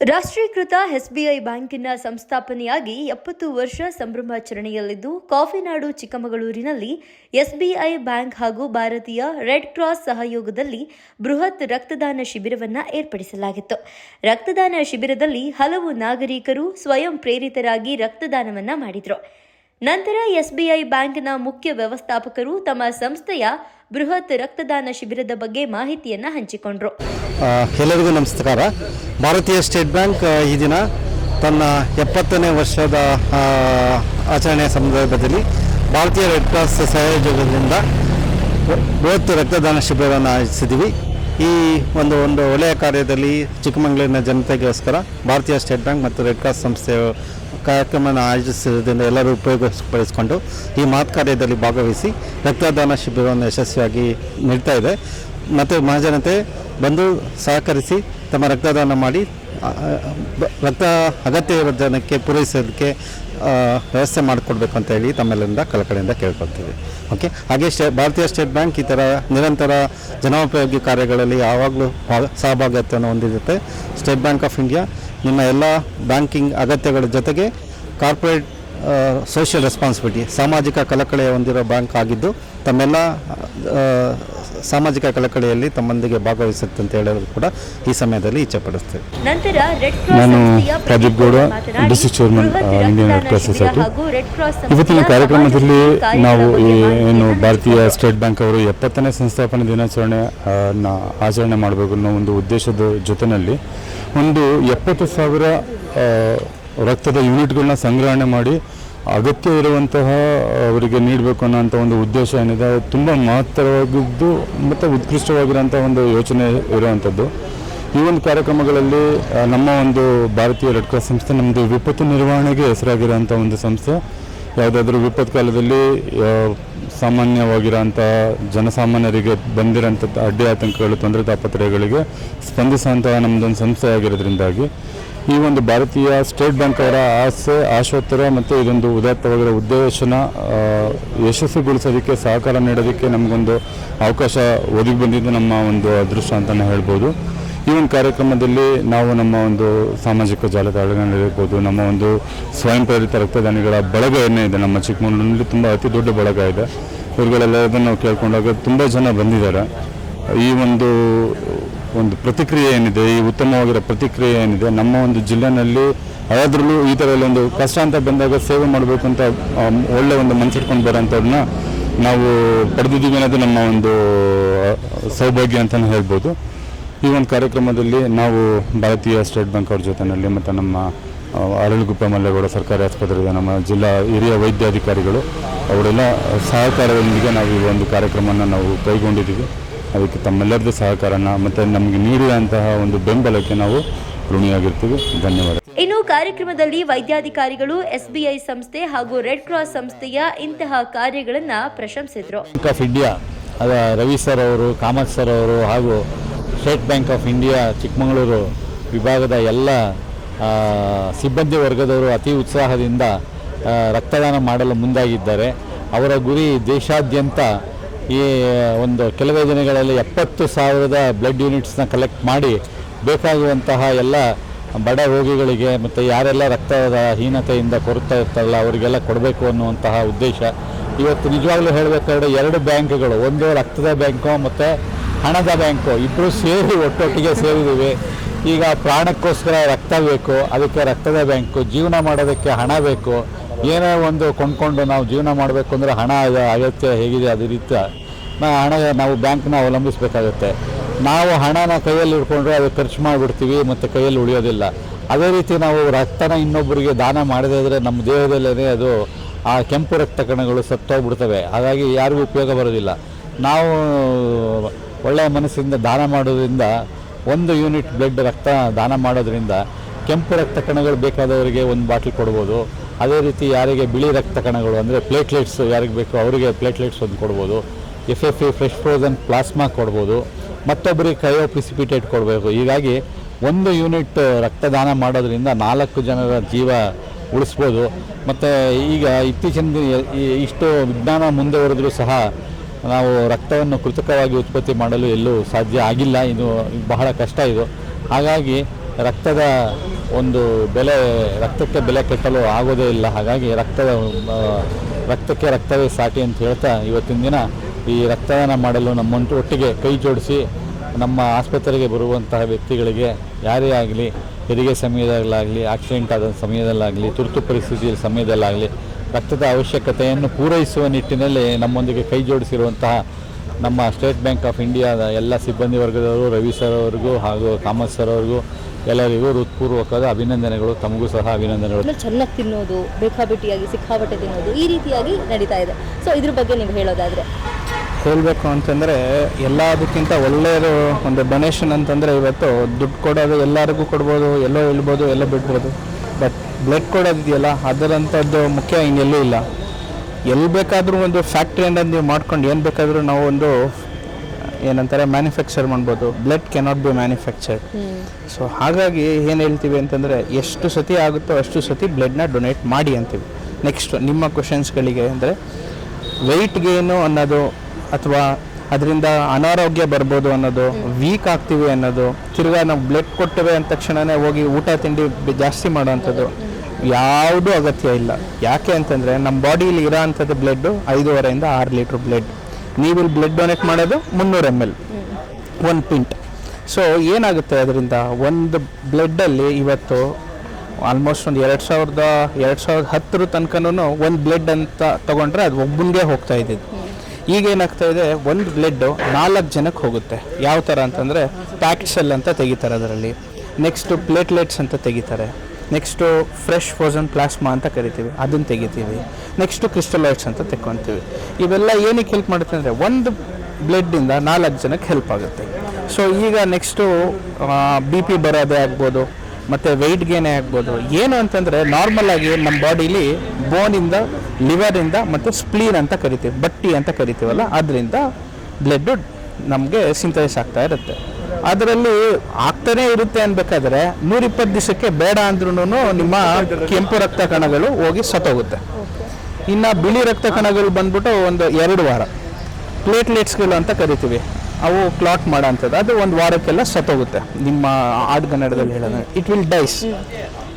ರಾಷ್ಟ್ರೀಕೃತ ಎಸ್ಬಿಐ ಬ್ಯಾಂಕಿನ ಸಂಸ್ಥಾಪನೆಯಾಗಿ ಎಪ್ಪತ್ತು ವರ್ಷ ಸಂಭ್ರಮಾಚರಣೆಯಲ್ಲಿದ್ದು, ಕಾಫಿನಾಡು ಚಿಕ್ಕಮಗಳೂರಿನಲ್ಲಿ ಎಸ್ಬಿಐ ಬ್ಯಾಂಕ್ ಹಾಗೂ ಭಾರತೀಯ ರೆಡ್ ಕ್ರಾಸ್ ಸಹಯೋಗದಲ್ಲಿ ಬೃಹತ್ ರಕ್ತದಾನ ಶಿಬಿರವನ್ನು ಏರ್ಪಡಿಸಲಾಗಿತ್ತು. ರಕ್ತದಾನ ಶಿಬಿರದಲ್ಲಿ ಹಲವು ನಾಗರಿಕರು ಸ್ವಯಂ ಪ್ರೇರಿತರಾಗಿ ರಕ್ತದಾನವನ್ನು ಮಾಡಿದರು. ನಂತರ ಎಸ್ಬಿಐ ಬ್ಯಾಂಕ್ನ ಮುಖ್ಯ ವ್ಯವಸ್ಥಾಪಕರು ತಮ್ಮ ಸಂಸ್ಥೆಯ ಬೃಹತ್ ರಕ್ತದಾನ ಶಿಬಿರದ ಬಗ್ಗೆ ಮಾಹಿತಿಯನ್ನು ಹಂಚಿಕೊಂಡರು. ಎಲ್ಲರಿಗೂ ನಮಸ್ಕಾರ. ಭಾರತೀಯ ಸ್ಟೇಟ್ ಬ್ಯಾಂಕ್ ಈ ದಿನ ತನ್ನ ಎಪ್ಪತ್ತನೇ ವರ್ಷದ ಆಚರಣೆಯ ಸಂದರ್ಭದಲ್ಲಿ ಭಾರತೀಯ ರೆಡ್ ಕ್ರಾಸ್ ಸಹಯೋಗದಿಂದ ಬೃಹತ್ ರಕ್ತದಾನ ಶಿಬಿರವನ್ನು ಆಯೋಜಿಸಿದ್ದೀವಿ. ಈ ಒಂದು ಒಂದು ಒಳ್ಳೆಯ ಕಾರ್ಯದಲ್ಲಿ ಚಿಕ್ಕಮಗಳೂರಿನ ಜನತೆಗೋಸ್ಕರ ಭಾರತೀಯ ಸ್ಟೇಟ್ ಬ್ಯಾಂಕ್ ಮತ್ತು ರೆಡ್ ಕ್ರಾಸ್ ಸಂಸ್ಥೆಯ ಕಾರ್ಯಕ್ರಮವನ್ನು ಆಯೋಜಿಸಿರುವುದರಿಂದ ಎಲ್ಲರೂ ಉಪಯೋಗಪಡಿಸಿಕೊಂಡು ಈ ಮಾತು ಕಾರ್ಯದಲ್ಲಿ ಭಾಗವಹಿಸಿ ರಕ್ತದಾನ ಶಿಬಿರವನ್ನು ಯಶಸ್ವಿಯಾಗಿ ನೀಡ್ತಾ ಇದೆ. ಮತ್ತು ಮಹಾಜನತೆ ಬಂದು ಸಹಕರಿಸಿ ತಮ್ಮ ರಕ್ತದಾನ ಮಾಡಿ ರಕ್ತ ಅಗತ್ಯ ಜನಕ್ಕೆ ಪೂರೈಸೋದಕ್ಕೆ ವ್ಯವಸ್ಥೆ ಮಾಡಿಕೊಡ್ಬೇಕು ಅಂತ ಹೇಳಿ ತಮ್ಮೆಲ್ಲರಿಂದ ಕಲಕಡೆಯಿಂದ ಕೇಳ್ಕೊಳ್ತೀವಿ. ಓಕೆ ಹಾಗೆ ಸ್ಟೇ, ಭಾರತೀಯ ಸ್ಟೇಟ್ ಬ್ಯಾಂಕ್ ಈ ಥರ ನಿರಂತರ ಜನೋಪಯೋಗಿ ಕಾರ್ಯಗಳಲ್ಲಿ ಯಾವಾಗಲೂ ಭಾಗ, ಸಹಭಾಗಿತ್ವವನ್ನು ಹೊಂದಿರುತ್ತೆ. ಸ್ಟೇಟ್ ಬ್ಯಾಂಕ್ ಆಫ್ ಇಂಡಿಯಾ ನಿಮ್ಮ ಎಲ್ಲ ಬ್ಯಾಂಕಿಂಗ್ ಅಗತ್ಯಗಳ ಜೊತೆಗೆ ಕಾರ್ಪೊರೇಟ್ ಸೋಷಿಯಲ್ ರೆಸ್ಪಾನ್ಸಿಬಿಲಿಟಿ, ಸಾಮಾಜಿಕ ಕಲಕಳೆ ಹೊಂದಿರೋ ಬ್ಯಾಂಕ್ ಆಗಿದ್ದು ತಮ್ಮೆಲ್ಲ ಸಾಮಾಜಿಕ ಕಳಕಳಿಯಲ್ಲಿ ತಮ್ಮೊಂದಿಗೆ ಭಾಗವಹಿಸುತ್ತೆ ಅಂತ ಹೇಳೋದು ಕೂಡ ಈ ಸಮಯದಲ್ಲಿ ಇಚ್ಛೆಪಡಿಸ್ತೇವೆ ನಾನು ಪ್ರದೀಪ್ ಗೌಡ, ಡಿಸ್ಟ್ರಿಕ್ಟ್ ಚೇರ್ಮನ್, ಬೃಹತ್ ಆ, ಇಂಡಿಯನ್ ರೆಡ್ ಕ್ರಾಸ್ ಸೊಸೈಟಿ. ಇವತ್ತಿನ ಕಾರ್ಯಕ್ರಮದಲ್ಲಿ ನಾವು ಈ ಏನು ಭಾರತೀಯ ಸ್ಟೇಟ್ ಬ್ಯಾಂಕ್ ಅವರು ಎಪ್ಪತ್ತನೇ ಸಂಸ್ಥಾಪನೆ ದಿನಾಚರಣೆ ಆಚರಣೆ ಮಾಡಬೇಕು ಅನ್ನೋ ಒಂದು ಉದ್ದೇಶದ ಜೊತೆಯಲ್ಲಿ ಒಂದು ಎಪ್ಪತ್ತು ಸಾವಿರ ರಕ್ತದ ಯೂನಿಟ್ಗಳನ್ನ ಸಂಗ್ರಹಣೆ ಮಾಡಿ ಅಗತ್ಯ ಇರುವಂತಹ ಅವರಿಗೆ ನೀಡಬೇಕು ಅನ್ನೋಂಥ ಒಂದು ಉದ್ದೇಶ ಏನಿದೆ ತುಂಬ ಮಹತ್ತರವಾಗಿದ್ದು ಮತ್ತು ಉತ್ಕೃಷ್ಟವಾಗಿರೋಂಥ ಒಂದು ಯೋಚನೆ ಇರುವಂಥದ್ದು. ಈ ಒಂದು ಕಾರ್ಯಕ್ರಮಗಳಲ್ಲಿ ನಮ್ಮ ಒಂದು ಭಾರತೀಯ ರೆಡ್ ಕ್ರಾಸ್ ಸಂಸ್ಥೆ ನಮ್ಮದು ವಿಪತ್ತು ನಿರ್ವಹಣೆಗೆ ಹೆಸರಾಗಿರೋಂಥ ಒಂದು ಸಂಸ್ಥೆ. ಯಾವುದಾದ್ರೂ ವಿಪತ್ತು ಕಾಲದಲ್ಲಿ ಸಾಮಾನ್ಯವಾಗಿರೋಂಥ ಜನಸಾಮಾನ್ಯರಿಗೆ ಬಂದಿರೋಂಥ ಅಡ್ಡಿ ಆತಂಕಗಳು, ತೊಂದರೆ ತಾಪತ್ರಯಗಳಿಗೆ ಸ್ಪಂದಿಸುವಂತಹ ನಮ್ಮದೊಂದು ಸಂಸ್ಥೆ ಆಗಿರೋದ್ರಿಂದಾಗಿ ಈ ಒಂದು ಭಾರತೀಯ ಸ್ಟೇಟ್ ಬ್ಯಾಂಕ್ ಅವರ ಆಸೆ, ಆಶೋತ್ತರ ಮತ್ತು ಇದೊಂದು ಉದಾತ್ತವಾಗಿರೋ ಉದ್ದೇಶನ ಯಶಸ್ವಿಗೊಳಿಸೋದಕ್ಕೆ, ಸಹಕಾರ ನೀಡೋದಕ್ಕೆ ನಮಗೊಂದು ಅವಕಾಶ ಒದಗಿ ಬಂದಿದ್ದು ನಮ್ಮ ಒಂದು ಅದೃಷ್ಟ ಅಂತಲೇ ಹೇಳ್ಬೋದು. ಈ ಒಂದು ಕಾರ್ಯಕ್ರಮದಲ್ಲಿ ನಾವು ನಮ್ಮ ಒಂದು ಸಾಮಾಜಿಕ ಜಾಲತಾಣಗಳಿರ್ಬೋದು ನಮ್ಮ ಒಂದು ಸ್ವಯಂ ಪ್ರೇರಿತ ರಕ್ತದಾನಿಗಳ ಬಳಗ ಏನೇ ಇದೆ, ನಮ್ಮ ಚಿಕ್ಕಮಗಳೂರಿನಲ್ಲಿ ತುಂಬ ಅತಿ ದೊಡ್ಡ ಬಳಗ ಇದೆ. ಇವುಗಳೆಲ್ಲದನ್ನು ನಾವು ಕೇಳ್ಕೊಂಡಾಗ ತುಂಬ ಜನ ಬಂದಿದ್ದಾರೆ. ಈ ಒಂದು ಒಂದು ಪ್ರತಿಕ್ರಿಯೆ ಏನಿದೆ, ಈ ಉತ್ತಮವಾಗಿರೋ ಪ್ರತಿಕ್ರಿಯೆ ಏನಿದೆ, ನಮ್ಮ ಒಂದು ಜಿಲ್ಲೆನಲ್ಲಿ ಯಾವ್ದ್ರಲ್ಲೂ ಈ ಥರ ಒಂದು ಕಷ್ಟ ಅಂತ ಬಂದಾಗ ಸೇವೆ ಮಾಡಬೇಕು ಅಂತ ಒಳ್ಳೆ ಒಂದು ಮನ್ಸಿಟ್ಕೊಂಡು ಬರೋಂಥವ್ರನ್ನ ನಾವು ಪಡೆದಿದ್ದೀವಿ ಅನ್ನೋದು ನಮ್ಮ ಒಂದು ಸೌಭಾಗ್ಯ ಅಂತಲೇ ಹೇಳ್ಬೋದು. ಈ ಒಂದು ಕಾರ್ಯಕ್ರಮದಲ್ಲಿ ನಾವು ಭಾರತೀಯ ಸ್ಟೇಟ್ ಬ್ಯಾಂಕ್ ಅವ್ರ ಜೊತೆಯಲ್ಲಿ ಮತ್ತು ನಮ್ಮ ಅರಳಗುಪ್ಪ ಮಲ್ಲೇಗೌಡ ಸರ್ಕಾರಿ ಆಸ್ಪತ್ರೆಯ ನಮ್ಮ ಜಿಲ್ಲಾ ಹಿರಿಯ ವೈದ್ಯಾಧಿಕಾರಿಗಳು, ಅವರೆಲ್ಲ ಸಹಕಾರದೊಂದಿಗೆ ನಾವು ಈ ಒಂದು ಕಾರ್ಯಕ್ರಮವನ್ನು ನಾವು ಕೈಗೊಂಡಿದ್ದೀವಿ. ಅದಕ್ಕೆ ತಮ್ಮೆಲ್ಲರದ್ದು ಸಹಕಾರನ ಮತ್ತು ನಮಗೆ ನೀಡಿದಂತಹ ಒಂದು ಬೆಂಬಲಕ್ಕೆ ನಾವು ಋಣಿಯಾಗಿರ್ತೀವಿ. ಧನ್ಯವಾದ. ಇನ್ನು ಕಾರ್ಯಕ್ರಮದಲ್ಲಿ ವೈದ್ಯಾಧಿಕಾರಿಗಳು ಎಸ್ಬಿಐ ಸಂಸ್ಥೆ ಹಾಗೂ ರೆಡ್ ಕ್ರಾಸ್ ಸಂಸ್ಥೆಯ ಇಂತಹ ಕಾರ್ಯಗಳನ್ನ ಪ್ರಶಂಸಿದ್ರು. ಬ್ಯಾಂಕ್ ಆಫ್ ಇಂಡಿಯಾ ಅದ ರವಿ ಸರ್ ಅವರು ಕಾಮತ್ ಸರ್ ಅವರು ಹಾಗೂ state bank of India Chikkamagaluru ವಿಭಾಗದ ಎಲ್ಲ ಆ, ಸಿಬ್ಬಂದಿ ವರ್ಗದವರು ಅತಿ ಉತ್ಸಾಹದಿಂದ ಆ, ರಕ್ತದಾನ ಮಾಡಲು ಮುಂದಾಗಿದ್ದಾರೆ. ಅವರ ಗುರಿ ದೇಶಾದ್ಯಂತ ಈ ಒಂದು ಕೆಲವೇ ದಿನಗಳಲ್ಲಿ ಎಪ್ಪತ್ತು ಸಾವಿರದ ಬ್ಲಡ್ ಯೂನಿಟ್ಸ್ನ ಕಲೆಕ್ಟ್ ಮಾಡಿ ಬೇಕಾಗುವಂತಹ ಎಲ್ಲ ಬಡ ರೋಗಿಗಳಿಗೆ ಮತ್ತು ಯಾರೆಲ್ಲ ರಕ್ತದ ಹೀನತೆಯಿಂದ ಕೊರತಾ ಇರ್ತಾರಲ್ಲ ಅವರಿಗೆಲ್ಲ ಕೊಡಬೇಕು ಅನ್ನುವಂತಹ ಉದ್ದೇಶ. ಇವತ್ತು ನಿಜವಾಗ್ಲೂ ಹೇಳಬೇಕಾದ್ರೆ ಎರಡು ಬ್ಯಾಂಕ್ಗಳು, ಒಂದು ರಕ್ತದ ಬ್ಯಾಂಕು ಮತ್ತು ಹಣದ ಬ್ಯಾಂಕು ಇಬ್ಬರು ಸೇರಿ ಒಟ್ಟೊಟ್ಟಿಗೆ ಸೇರಿದ್ದೀವಿ. ಈಗ ಪ್ರಾಣಕ್ಕೋಸ್ಕರ ರಕ್ತ ಬೇಕು, ಅದಕ್ಕೆ ರಕ್ತದ ಬ್ಯಾಂಕು, ಜೀವನ ಮಾಡೋದಕ್ಕೆ ಹಣ ಬೇಕು ಏನೇ ಒಂದು ಕೊಂಡ್ಕೊಂಡು ನಾವು ಜೀವನ ಮಾಡಬೇಕು ಅಂದರೆ ಹಣ ಅಗತ್ಯ ಹೇಗಿದೆ ಅದೇ ರೀತಿ ನಾವು ಹಣ ನಾವು ಬ್ಯಾಂಕ್ನ ಅವಲಂಬಿಸಬೇಕಾಗುತ್ತೆ. ನಾವು ಹಣನ ಕೈಯಲ್ಲಿ ಇಟ್ಕೊಂಡ್ರೆ ಅದು ಖರ್ಚು ಮಾಡಿಬಿಡ್ತೀವಿ ಮತ್ತು ಕೈಯಲ್ಲಿ ಉಳಿಯೋದಿಲ್ಲ. ಅದೇ ರೀತಿ ನಾವು ರಕ್ತನ ಇನ್ನೊಬ್ಬರಿಗೆ ದಾನ ಮಾಡದೇ ಇದ್ದರೆ ನಮ್ಮ ದೇಹದಲ್ಲೇ ಅದು ಆ ಕೆಂಪು ರಕ್ತ ಕಣಗಳು ಸತ್ತೋಗ್ಬಿಡ್ತವೆ. ಹಾಗಾಗಿ ಯಾರಿಗೂ ಉಪಯೋಗ ಬರೋದಿಲ್ಲ. ನಾವು ಒಳ್ಳೆಯ ಮನಸ್ಸಿಂದ ದಾನ ಮಾಡೋದ್ರಿಂದ, ಒಂದು ಯೂನಿಟ್ ಬ್ಲಡ್ ರಕ್ತ ದಾನ ಮಾಡೋದ್ರಿಂದ ಕೆಂಪು ರಕ್ತ ಕಣಗಳು ಬೇಕಾದವರಿಗೆ ಒಂದು ಬಾಟ್ಲ್ ಕೊಡ್ಬೋದು. ಅದೇ ರೀತಿ ಯಾರಿಗೆ ಬಿಳಿ ರಕ್ತ ಕಣಗಳು ಅಂದರೆ ಪ್ಲೇಟ್ಲೆಟ್ಸ್ ಯಾರಿಗೆ ಬೇಕು ಅವರಿಗೆ ಪ್ಲೇಟ್ಲೆಟ್ಸ್ ಒಂದು ಕೊಡ್ಬೋದು. F F E fresh frozen plasma ಕೊಡ್ಬೋದು. ಮತ್ತೊಬ್ಬರಿಗೆ ಕ್ರಯೋ ಪ್ರಿಸಿಪಿಟೇಟ್ ಕೊಡಬೇಕು. ಹೀಗಾಗಿ ಒಂದು ಯೂನಿಟ್ ರಕ್ತದಾನ ಮಾಡೋದರಿಂದ ನಾಲ್ಕು ಜನರ ಜೀವ ಉಳಿಸ್ಬೋದು. ಮತ್ತು ಈಗ ಇತ್ತೀಚಿನ ಇಷ್ಟು ವಿಜ್ಞಾನ ಮುಂದುವರೆದರೂ ಸಹ ನಾವು ರಕ್ತವನ್ನು ಕೃತಕವಾಗಿ ಉತ್ಪತ್ತಿ ಮಾಡಲು ಎಲ್ಲೂ ಸಾಧ್ಯ ಆಗಿಲ್ಲ. ಇದು ಬಹಳ ಕಷ್ಟ ಇದು. ಹಾಗಾಗಿ ರಕ್ತದ ಒಂದು ಬೆಲೆ, ರಕ್ತಕ್ಕೆ ಬೆಲೆ ಕಟ್ಟಲು ಆಗೋದೇ ಇಲ್ಲ. ಹಾಗಾಗಿ ರಕ್ತದ ರಕ್ತಕ್ಕೆ ರಕ್ತವೇ ಸಾಟಿ ಅಂತ ಹೇಳ್ತಾ ಇವತ್ತಿನ ದಿನ ಈ ರಕ್ತದಾನ ಮಾಡಲು ನಮ್ಮಂಟು ಒಟ್ಟಿಗೆ ಕೈ ಜೋಡಿಸಿ ನಮ್ಮ ಆಸ್ಪತ್ರೆಗೆ ಬರುವಂತಹ ವ್ಯಕ್ತಿಗಳಿಗೆ ಯಾರೇ ಆಗಲಿ, ಹೆರಿಗೆ ಸಮಯದಲ್ಲಾಗಲಿ ಆಕ್ಸಿಡೆಂಟ್ ಆದ ಸಮಯದಲ್ಲಾಗಲಿ, ತುರ್ತು ಪರಿಸ್ಥಿತಿಯ ಸಮಯದಲ್ಲಾಗಲಿ ರಕ್ತದ ಅವಶ್ಯಕತೆಯನ್ನು ಪೂರೈಸುವ ನಿಟ್ಟಿನಲ್ಲಿ ನಮ್ಮೊಂದಿಗೆ ಕೈ ಜೋಡಿಸಿರುವಂತಹ ನಮ್ಮ ಸ್ಟೇಟ್ ಬ್ಯಾಂಕ್ ಆಫ್ ಇಂಡಿಯಾದ ಎಲ್ಲ ಸಿಬ್ಬಂದಿ ವರ್ಗದವರು, ರವಿ ಸರ್ ಅವರಿಗೂ ಹಾಗೂ ಕಾಮತ್ ಸರ್ ಅವರಿಗೂ ಎಲ್ಲರಿಗೂ ಹೃತ್ಪೂರ್ವಕದ ಅಭಿನಂದನೆಗಳು ತಮಗೂ ಸಹ ಅಭಿನಂದನೆಗಳು. ಚೆನ್ನಾಗಿ ತಿನ್ನೋದು ಬೇಕಾಬಿಟ್ಟಿಯಾಗಿ ಸಿಕ್ಕಾಬಟ್ಟೆ ತಿನ್ನೋದು ಈ ರೀತಿಯಾಗಿ ನಡೀತಾ ಇದೆ. ಸೊ ಇದ್ರ ಬಗ್ಗೆ ನೀವು ಹೇಳೋದಾದ್ರೆ. ಹೇಳಬೇಕು ಅಂತಂದರೆ ಎಲ್ಲದಕ್ಕಿಂತ ಒಳ್ಳೆಯದು ಒಂದು ಡೊನೇಷನ್ ಅಂತಂದರೆ ಇವತ್ತು ದುಡ್ಡು ಕೊಡೋದು ಎಲ್ಲರಿಗೂ ಕೊಡ್ಬೋದು ಎಲ್ಲೋ ಇಳ್ಬೋದು ಎಲ್ಲ ಬಿಡ್ಬೋದು. ಬಟ್ ಬ್ಲಡ್ ಕೊಡೋದಿದೆಯಲ್ಲ ಅದರಂಥದ್ದು ಮುಖ್ಯ ಹಿಂಗೆಲ್ಲೂ ಇಲ್ಲ. ಎಲ್ಲಿ ಬೇಕಾದರೂ ಒಂದು ಫ್ಯಾಕ್ಟ್ರಿ ಅನ್ನೋದು ನೀವು ಮಾಡ್ಕೊಂಡು ಏನು ಬೇಕಾದರೂ ನಾವು ಒಂದು ಏನಂತಾರೆ ಮ್ಯಾನುಫ್ಯಾಕ್ಚರ್ ಮಾಡ್ಬೋದು. Blood cannot be manufactured so ಹಾಗಾಗಿ ಏನು ಹೇಳ್ತೀವಿ ಅಂತಂದರೆ ಎಷ್ಟು ಸತಿ ಆಗುತ್ತೋ ಅಷ್ಟು ಸತಿ ಬ್ಲಡ್ನ ಡೊನೇಟ್ ಮಾಡಿ ಅಂತೀವಿ. ನೆಕ್ಸ್ಟ್ ನಿಮ್ಮ ಕ್ವಶನ್ಸ್ಗಳಿಗೆ ಅಂದರೆ ವೆಯ್ಟ್ ಗೇನು ಅನ್ನೋದು ಅಥವಾ ಅದರಿಂದ ಅನಾರೋಗ್ಯ ಬರ್ಬೋದು ಅನ್ನೋದು ವೀಕ್ ಆಗ್ತೀವಿ ಅನ್ನೋದು ತಿರ್ಗಾ ನಾವು ಬ್ಲಡ್ ಕೊಟ್ಟವೆ ಅಂದ ತಕ್ಷಣನೇ ಹೋಗಿ ಊಟ ತಿಂಡಿ ಜಾಸ್ತಿ ಮಾಡೋವಂಥದ್ದು ಯಾವುದೂ ಅಗತ್ಯ ಇಲ್ಲ. ಯಾಕೆ ಅಂತಂದರೆ ನಮ್ಮ ಬಾಡಿಯಲ್ಲಿ ಇರೋ ಅಂಥದ್ದು ಬ್ಲಡ್ಡು ಐದೂವರೆಯಿಂದ ಆರು ಲೀಟ್ರ್ ಬ್ಲಡ್ ನೀವು ಇಲ್ಲಿ ಬ್ಲಡ್ ಡೊನೇಟ್ ಮಾಡೋದು ಮುನ್ನೂರು ಎಂ ಎಲ್ ಒಂದು ಪಿಂಟ್ ಸೊ ಏನಾಗುತ್ತೆ ಅದರಿಂದ? ಒಂದು ಬ್ಲಡ್ಡಲ್ಲಿ ಇವತ್ತು ಆಲ್ಮೋಸ್ಟ್ ಒಂದು ಎರಡು ಸಾವಿರದ ಎರಡು ಸಾವಿರದ ಹತ್ತರ ತನಕನೂ ಒಂದು ಬ್ಲಡ್ ಅಂತ ತೊಗೊಂಡ್ರೆ ಅದು ಒಬ್ಬನಿಗೆ ಹೋಗ್ತಾ ಇದ್ದಿದ್ದು ಈಗ ಏನಾಗ್ತಾ ಇದೆ? ಒಂದು ಬ್ಲಡ್ಡು ನಾಲ್ಕು ಜನಕ್ಕೆ ಹೋಗುತ್ತೆ. ಯಾವ ಥರ ಅಂತಂದರೆ ಪ್ಯಾಕ್ಸೆಲ್ ಅಂತ ತೆಗಿತಾರೆ ಅದರಲ್ಲಿ. ನೆಕ್ಸ್ಟು ಪ್ಲೇಟ್ಲೆಟ್ಸ್ ಅಂತ ತೆಗಿತಾರೆ. ನೆಕ್ಸ್ಟು ಫ್ರೆಶ್ ಫೋಸನ್ ಪ್ಲಾಸ್ಮಾ ಅಂತ ಕರಿತೀವಿ, ಅದನ್ನು ತೆಗಿತೀವಿ. ನೆಕ್ಸ್ಟು ಕ್ರಿಸ್ಟಲೈಟ್ಸ್ ಅಂತ ತೆಕ್ಕೊತೀವಿ. ಇವೆಲ್ಲ ಏನಕ್ಕೆ ಹೆಲ್ಪ್ ಮಾಡುತ್ತೆ ಅಂದರೆ ಒಂದು ಬ್ಲಡ್ಡಿಂದ ನಾಲ್ಕು ಜನಕ್ಕೆ ಹೆಲ್ಪ್ ಆಗುತ್ತೆ. ಸೊ ಈಗ ನೆಕ್ಸ್ಟು ಬಿ ಪಿ ಬರೋದೇ ಆಗ್ಬೋದು, ಮತ್ತು ವೆಯ್ಟ್ ಗೇನೇ ಆಗ್ಬೋದು, ಏನು ಅಂತಂದರೆ ನಾರ್ಮಲ್ ಆಗಿ ನಮ್ಮ ಬಾಡಿಲಿ ಬೋನಿಂದ ಲಿವರಿಂದ ಮತ್ತು ಸ್ಪ್ಲೀನ್ ಅಂತ ಕರಿತೀವಿ, ಬಟ್ಟಿ ಅಂತ ಕರಿತೀವಲ್ಲ, ಅದರಿಂದ ಬ್ಲಡ್ಡು ನಮಗೆ ಸಿಂಥಸೈಸ್ ಆಗ್ತಾ ಇರುತ್ತೆ. ಅದರಲ್ಲಿ ಆಗ್ತಾನೆ ಇರುತ್ತೆ ಅನ್ಬೇಕಾದ್ರೆ ನೂರಿಪ್ಪತ್ತು ದಿವಸಕ್ಕೆ ಬೇಡ ಅಂದ್ರೂ ನಿಮ್ಮ ಕೆಂಪು ರಕ್ತ ಕಣಗಳು ಹೋಗಿ ಸತ್ತೋಗುತ್ತೆ. ಇನ್ನು ಬಿಳಿ ರಕ್ತ ಕಣಗಳು ಬಂದ್ಬಿಟ್ಟು ಒಂದು ಎರಡು ವಾರ. ಪ್ಲೇಟ್ಲೆಟ್ಸ್ಗಳು ಅಂತ ಕರಿತೀವಿ. ಅವು ಕ್ಲಾಟ್ ಮಾಡೋ ಅಂಥದ್ದು ಅದು ಒಂದು ವಾರಕ್ಕೆಲ್ಲ ಸತ್ತೋಗುತ್ತೆ. ನಿಮ್ಮ ಆಡ್ಗನ್ನಡದಲ್ಲಿ ಹೇಳೋದು. It will dies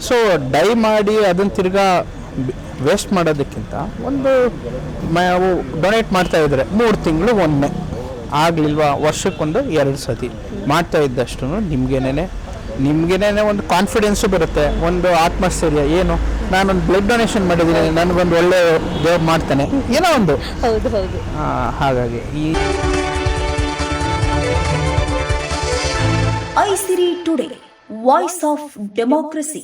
so die ಮಾಡಿ ಅದನ್ನು ತಿರ್ಗಾ ವೇಸ್ಟ್ ಮಾಡೋದಕ್ಕಿಂತ ಒಂದು ನಾವು ಡೊನೇಟ್ ಮಾಡ್ತಾ ಇದ್ದಾರೆ ಮೂರು ತಿಂಗಳು ಒಮ್ಮೆ. ಆಗಲಿಲ್ವಾ ವರ್ಷಕ್ಕೊಂದು ಎರಡು ಸತಿ. ಮಾಡ್ತಾ ಇದ್ದಷ್ಟು ನಿಮ್ಗೇನೆ ನಿಮ್ಗೇನೆ ಒಂದು ಕಾನ್ಫಿಡೆನ್ಸು ಬರುತ್ತೆ ಒಂದು ಆತ್ಮಸ್ಥೈರ್ಯ ಏನು? ನಾನೊಂದು ಬ್ಲಡ್ ಡೊನೇಷನ್ ಮಾಡಿದ್ದೀನಿ ನನಗೊಂದು ಒಳ್ಳೆ ಜಾಬ್ ಮಾಡ್ತಾನೆ. ಏನೋ ಒಂದು. ಹೌದು ಹೌದು. ಹಾಗಾಗಿ ಈ Isiri today voice of democracy